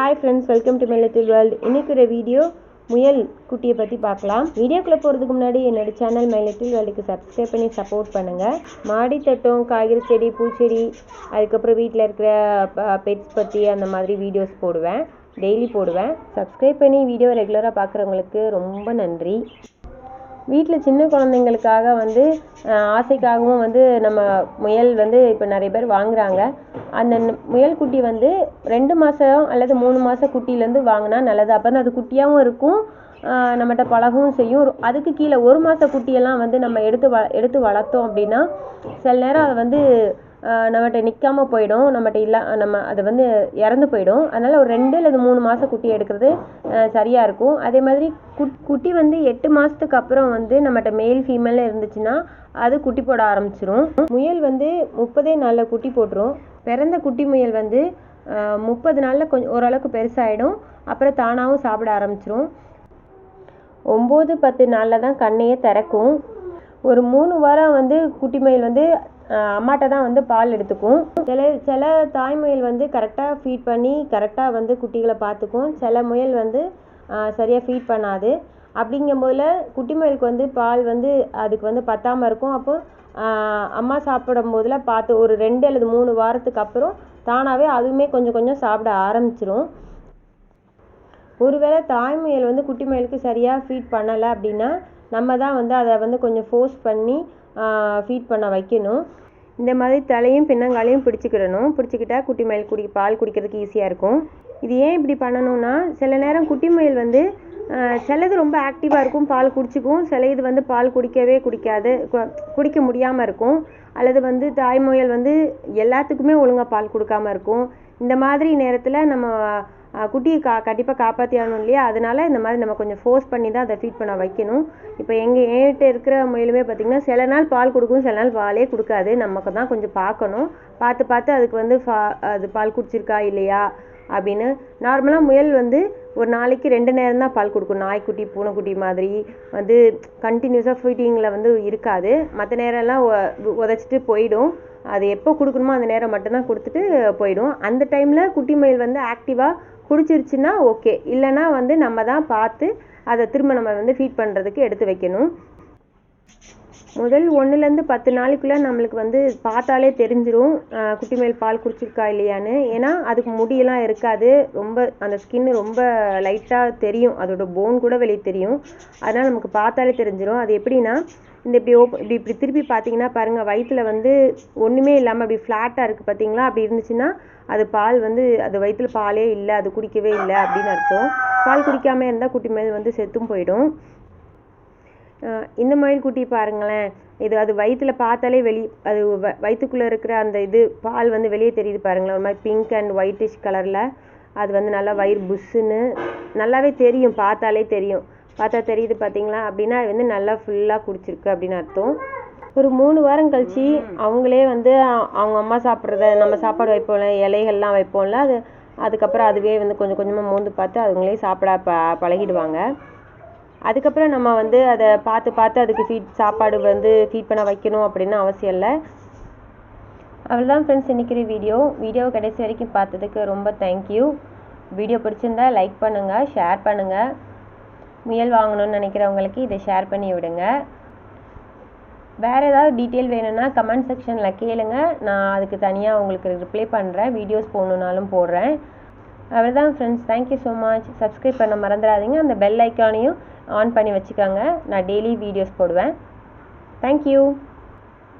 Hi friends welcome to மெல்லத்தில் world இன்னைக்கு ஒரு வீடியோ முயல் குட்டியை பற்றி பார்க்கலாம். வீடியோக்குள்ளே போகிறதுக்கு முன்னாடி என்னோட சேனல் மெல்லத்தில் வேர்ல்டுக்கு சப்ஸ்கிரைப் பண்ணி சப்போர்ட் பண்ணுங்கள் மாடி தட்டம் காய்கறி செடி பூச்செடி அதுக்கப்புறம் வீட்டில் இருக்கிற பெட்ஸ் பற்றி அந்த மாதிரி வீடியோஸ் போடுவேன். டெய்லி போடுவேன். சப்ஸ்கிரைப் பண்ணி வீடியோ ரெகுலராக பார்க்குறவங்களுக்கு ரொம்ப நன்றி. வீட்டில் சின்ன குழந்தைங்களுக்காக வந்து ஆசைக்காகவும் வந்து நம்ம முயல் வந்து இப்போ நிறைய பேர் வாங்குறாங்க. அந்த முயல் குட்டி வந்து ரெண்டு மாதம் அல்லது மூணு மாத குட்டிலேருந்து வாங்கினா நல்லது. அப்போ தான் அது குட்டியாகவும் இருக்கும் நம்மகிட்ட பழகவும் செய்யும். ஒரு- அதுக்கு கீழே ஒரு மாத குட்டியெல்லாம் வந்து நம்ம எடுத்து வ எடுத்து வளர்த்தோம் அப்படின்னா சில நேரம் அது வந்து நம்மகிட்ட நிற்காம போயிடும். நம்மகிட்ட இல்லை நம்ம அது வந்து இறந்து போயிடும். அதனால் ஒரு ரெண்டு அல்லது மூணு மாதம் குட்டி எடுக்கிறது சரியாக இருக்கும். அதே மாதிரி குட் குட்டி வந்து எட்டு மாதத்துக்கு அப்புறம் வந்து நம்மகிட்ட மேல் ஃபீமேல் இருந்துச்சுன்னா அது குட்டி போட ஆரம்பிச்சிரும். முயல் வந்து முப்பதே நாளில் குட்டி போட்டுரும். பிறந்த குட்டி முயல் வந்து முப்பது நாளில் கொஞ்சம் ஓரளவுக்கு பெருசாகிடும் அப்புறம் தானாகவும் சாப்பிட ஆரம்பிச்சிரும். ஒம்பது பத்து நாளில் தான் கண்ணையே திறக்கும். ஒரு மூணு வாரம் வந்து குட்டி முயல் வந்து அம்மாட்ட தான் வந்து பால் எடுத்துக்கும் சில சில தாய் முயல் வந்து கரெக்டாக ஃபீட் பண்ணி கரெக்டாக வந்து குட்டிகளை பார்த்துக்கும். சில முயல் வந்து சரியாக ஃபீட் பண்ணாது. அப்படிங்கும்போதுல குட்டி முயலுக்கு வந்து பால் வந்து அதுக்கு வந்து பத்தாமல் இருக்கும். அப்போ அம்மா சாப்பிடும் போதில் பார்த்து ஒரு ரெண்டு அல்லது மூணு வாரத்துக்கு அப்புறம் தானாகவே அதுவுமே கொஞ்சம் கொஞ்சம் சாப்பிட ஆரம்பிச்சிரும். ஒருவேளை தாய் முயல் வந்து குட்டி முயலுக்கு சரியாக ஃபீட் பண்ணலை அப்படின்னா நம்ம தான் வந்து அதை வந்து கொஞ்சம் ஃபோர்ஸ் பண்ணி ஃபீட் பண்ண வைக்கணும். இந்த மாதிரி தலையும் பின்னங்காலையும் பிடிச்சிக்கிடணும். பிடிச்சிக்கிட்டா குட்டி மயில் குடி பால் குடிக்கிறதுக்கு ஈஸியாக இருக்கும். இது ஏன் இப்படி பண்ணணும்னா சில நேரம் குட்டி மயில் வந்து சிலது ரொம்ப ஆக்டிவாக இருக்கும். பால் குடிச்சிக்கும். சில இது வந்து பால் குடிக்கவே குடிக்காது. கு- குடிக்க முடியாமல் இருக்கும். அல்லது வந்து தாய்மொயல் வந்து எல்லாத்துக்குமே ஒழுங்காக பால் கொடுக்காம இருக்கும். இந்த மாதிரி நேரத்தில் நம்ம குட்டியை கா கண்டிப்பாக காப்பாற்றி ஆகணும் இல்லையா? அதனால இந்த மாதிரி நம்ம கொஞ்சம் ஃபோர்ஸ் பண்ணி தான் அதை ஃபீட் பண்ண வைக்கணும். இப்போ எங்கள் என்கிட்ட இருக்கிற முயலுமே பார்த்திங்கன்னா சில நாள் பால் கொடுக்கும் சில நாள் பாலே கொடுக்காது. நமக்கு தான் கொஞ்சம் பார்க்கணும். பார்த்து பார்த்து அதுக்கு வந்து ஃபா அது பால் குடிச்சிருக்கா இல்லையா? அப்படின்னு. நார்மலாக முயல் வந்து ஒரு நாளைக்கு ரெண்டு நேரம் தான் பால் கொடுக்கும். நாய்க்குட்டி பூனைக்குட்டி மாதிரி வந்து கண்டினியூஸாக ஃபீட்டிங்கில் வந்து இருக்காது. மற்ற நேரம்லாம் உதச்சிட்டு உதைச்சிட்டு போயிடும். அது எப்போ கொடுக்கணுமோ அந்த நேரம் மட்டும்தான் கொடுத்துட்டு போயிடும். அந்த டைமில் குட்டி முயல் வந்து ஆக்டிவாக பிடிச்சிருச்சுன்னா ஓகே இல்லைன்னா வந்து நம்ம தான் பார்த்து அதை திரும்ப நம்ம வந்து ஃபீட் பண்ணுறதுக்கு எடுத்து வைக்கணும். முதல் ஒன்றுலேருந்து பத்து நாளைக்குள்ளே நம்மளுக்கு வந்து பார்த்தாலே தெரிஞ்சிடும் குட்டிமேல் குட்டி மேல் பால் குடிச்சிருக்கா இல்லையான்னு. ஏன்னா அதுக்கு முடியெல்லாம் இருக்காது. ரொம்ப அந்த ஸ்கின் ரொம்ப லைட்டாக தெரியும். அதோட போன் கூட வெளியே தெரியும். அதனால் நமக்கு பார்த்தாலே தெரிஞ்சிடும் அது எப்படின்னா இந்த இப்படி ஓப் இப்படி இப்படி திருப்பி பார்த்தீங்கன்னா பாருங்கள் வயிற்றில் வந்து ஒன்றுமே இல்லாமல் அப்படி ஃப்ளாட்டாக இருக்குது பார்த்தீங்களா? அப்படி இருந்துச்சுன்னா அது பால் வந்து அது வயிற்றில் பாலே இல்லை அது குடிக்கவே இல்லை அப்படின்னு அர்த்தம். பால் குடிக்காமல் இருந்தால் குட்டி மேல் வந்து செத்தும் போயிடும். இந்த மயில் குட்டி பாருங்களேன். இது அது வயிற்றுல பார்த்தாலே வெளி அது வ- வயித்துக்குள்ள இருக்கிற அந்த இது பால் வந்து வெளியே தெரியுது பாருங்களேன். ஒரு மாதிரி பிங்க் அண்ட் ஒயிட்டிஷ் கலரில் அது வந்து நல்லா வயிறு புஷ்ஷுன்னு நல்லாவே தெரியும் பார்த்தாலே தெரியும். பார்த்தா தெரியுது பார்த்தீங்களா? அப்படின்னா அது வந்து நல்லா ஃபுல்லாக குடிச்சிருக்கு அப்படின்னு அர்த்தம். ஒரு மூணு வாரம் கழிச்சு அவங்களே வந்து அவங்க அம்மா சாப்பிட்றத நம்ம சாப்பாடு வைப்போம்ல இலைகள்லாம் வைப்போம்ல அது அதுக்கப்புறம் அதுவே வந்து கொஞ்சம் கொஞ்சமாக மோந்து பார்த்து அதுங்களே சாப்பிட ப பழகிடுவாங்க. அதுக்கப்புறம் நம்ம வந்து அதை பார்த்து பார்த்து அதுக்கு ஃபீட் சாப்பாடு வந்து ஃபீட் பண்ண வைக்கணும் அப்படின்னு அவசியம் இல்லை. அவ்வளோதான் ஃப்ரெண்ட்ஸ் இன்றைக்கிற வீடியோ வீடியோ கடைசி வரைக்கும் பார்த்ததுக்கு ரொம்ப தேங்க்யூ வீடியோ பிடிச்சிருந்தா லைக் பண்ணுங்கள் ஷேர் பண்ணுங்கள் முயல் வாங்கணும்னு நினைக்கிறவங்களுக்கு இதை ஷேர் பண்ணி விடுங்க. வேறு ஏதாவது டீட்டெயில் வேணும்னா கமெண்ட் செக்ஷனில் கேளுங்க. நான் அதுக்கு தனியாக உங்களுக்கு ரிப்ளை பண்ணுறேன் வீடியோஸ் போடணுன்னாலும் போடுறேன். அவ்வளோதான் friends thank you so much subscribe பண்ண மறந்துடாதீங்க. அந்த பெல் ஐக்கானையும் ஆன் பண்ணி வச்சுக்கோங்க. நான் டெய்லி வீடியோஸ் போடுவேன். தேங்க்யூ